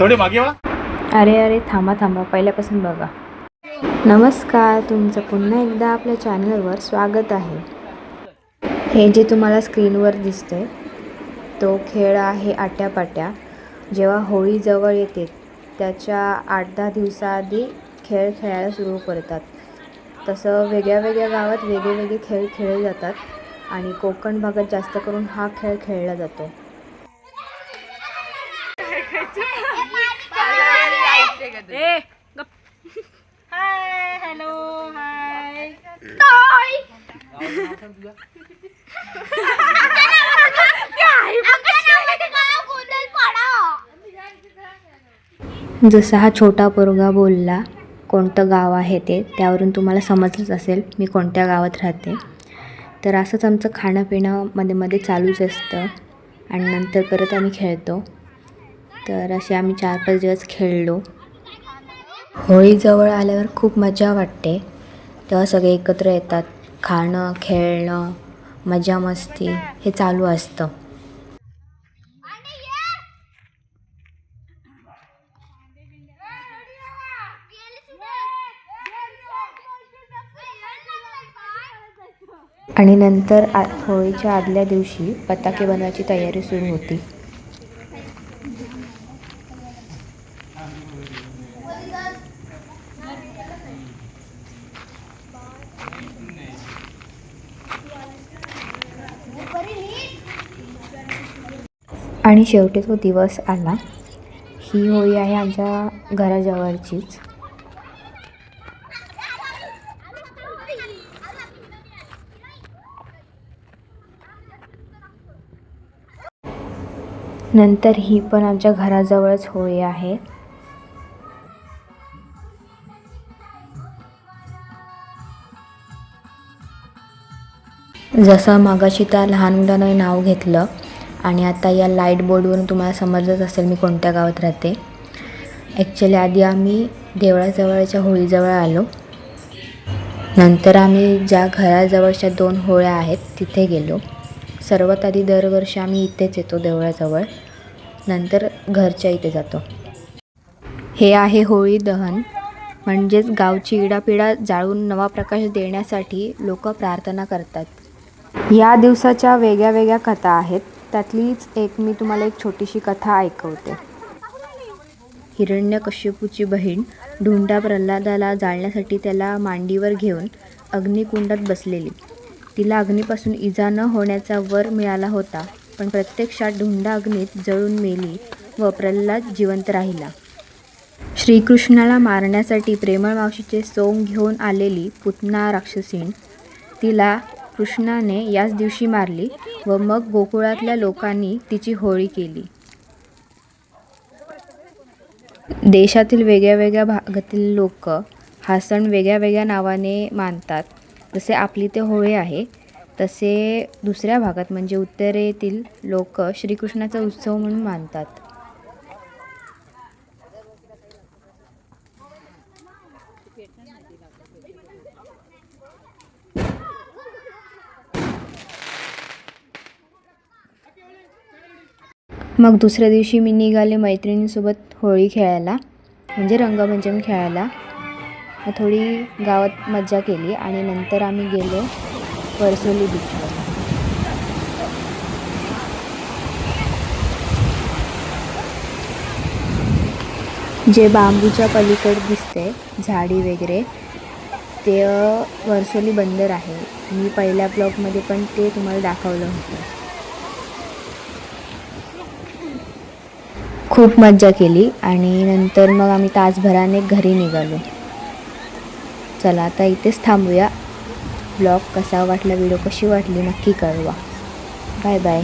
थोडे मागे वा अरे अरे थांबा थांबा पहिल्यापासून बघा. नमस्कार तुमचं पुन्हा एकदा आपल्या चॅनलवर स्वागत आहे. हे जे तुम्हाला स्क्रीनवर दिसतंय तो खेळ आहे आट्यापाट्या. जेव्हा होळी जवळ येते त्याच्या आठ दहा दिवसाआधी खेळ खेळायला सुरू करतात. तसं वेगळ्या वेगळ्या गावात वेगळे वेगळे खेळ खेळले जातात आणि कोकण भागात जास्त करून हा खेळ खेळला जातो. Hi hello hi. जसा हा छोटा पोरगा बोलला कोणतं गाव आहे ते त्यावरून तुम्हाला समजलंच असेल मी कोणत्या गावात राहते. तर असंच आमचं खाणं पिणं मध्ये मध्ये चालूच असतं. आणि नंतर परत आम्ही खेळतो. तर असे आम्ही चार पाच दिवस खेळलो. होळी जवळ आल्यावर खूप मजा वाटते. तेव्हा सगळे एकत्र येतात. खाणं खेळणं मजा मस्ती हे चालू असतं. आणि नंतर आ होळीच्या आदल्या दिवशी पताके बनवायची तयारी सुरू होती. आणि शेवटी तो दिवस आला. ही होळी आहे आमच्या घराजवळचीच. नंतर ही पण आमच्या घराजवळच होळी आहे. जसं मागाशी त्या लहान मुलानं नाव घेतलं आणि आता या लाइट बोर्डवरून तुम्हाला समजलंच असेल मी कोणत्या गावात राहते. ॲक्च्युली आधी आम्ही देवळाजवळच्या होळीजवळ आलो. नंतर आम्ही ज्या घराजवळच्या दोन होळ्या आहेत तिथे गेलो. सर्वात आधी दरवर्षी आम्ही इथेच येतो देवळाजवळ. नंतर घरच्या इथे जातो. हे आहे होळी दहन. म्हणजेच गावची इडापिडा जाळून नवा प्रकाश देण्यासाठी लोक प्रार्थना करतात. या दिवसाच्या वेगळ्या वेगळ्या कथा आहेत. त्यातलीच एक मी तुम्हाला एक छोटीशी कथा ऐकवते. हिरण्यकश्यपूची बहीण ढुंडा प्रल्हादाला जाळण्यासाठी त्याला मांडीवर घेऊन अग्निकुंडात बसलेली. तिला अग्नीपासून इजा न होण्याचा वर मिळाला होता पण प्रत्यक्षात ढुंडा अग्नीत जळून मेली व प्रल्हाद जिवंत राहिला. श्रीकृष्णाला मारण्यासाठी प्रेमळ मावशीचे सोंग घेऊन आलेली पुतना राक्षसीण तिला कृष्णाने याच दिवशी मारली व मग गोकुळातल्या लोकांनी तिची होळी केली. देशातील वेगळ्या वेगळ्या भागातील लोक हा सण वेगळ्या वेगळ्या नावाने मानतात. जसे आपली ते होळी आहे तसे दुसऱ्या भागात म्हणजे उत्तरेतील लोक श्रीकृष्णाचा उत्सव म्हणून मानतात. मग दुसऱ्या दिवशी मी निघाले मैत्रिणींसोबत होळी खेळायला म्हणजे रंगपंचमी खेळायला. मग थोडी गावात मज्जा केली आणि नंतर आम्ही गेलो परसोली बीचवर जे बांबूच्या पलीकडे दिसते झाडी वगैरे ते वरसोली बंदर आहे. मी पहिल्या ब्लॉगमध्ये पण ते तुम्हाला दाखवलं होतं. खूप मज्जा केली आणि नंतर मग आम्ही तासभराने घरी निघालो. चला आता इथेच थांबूया. ब्लॉग कसा वाटला व्हिडिओ कशी वाटली नक्की कळवा. Bye bye.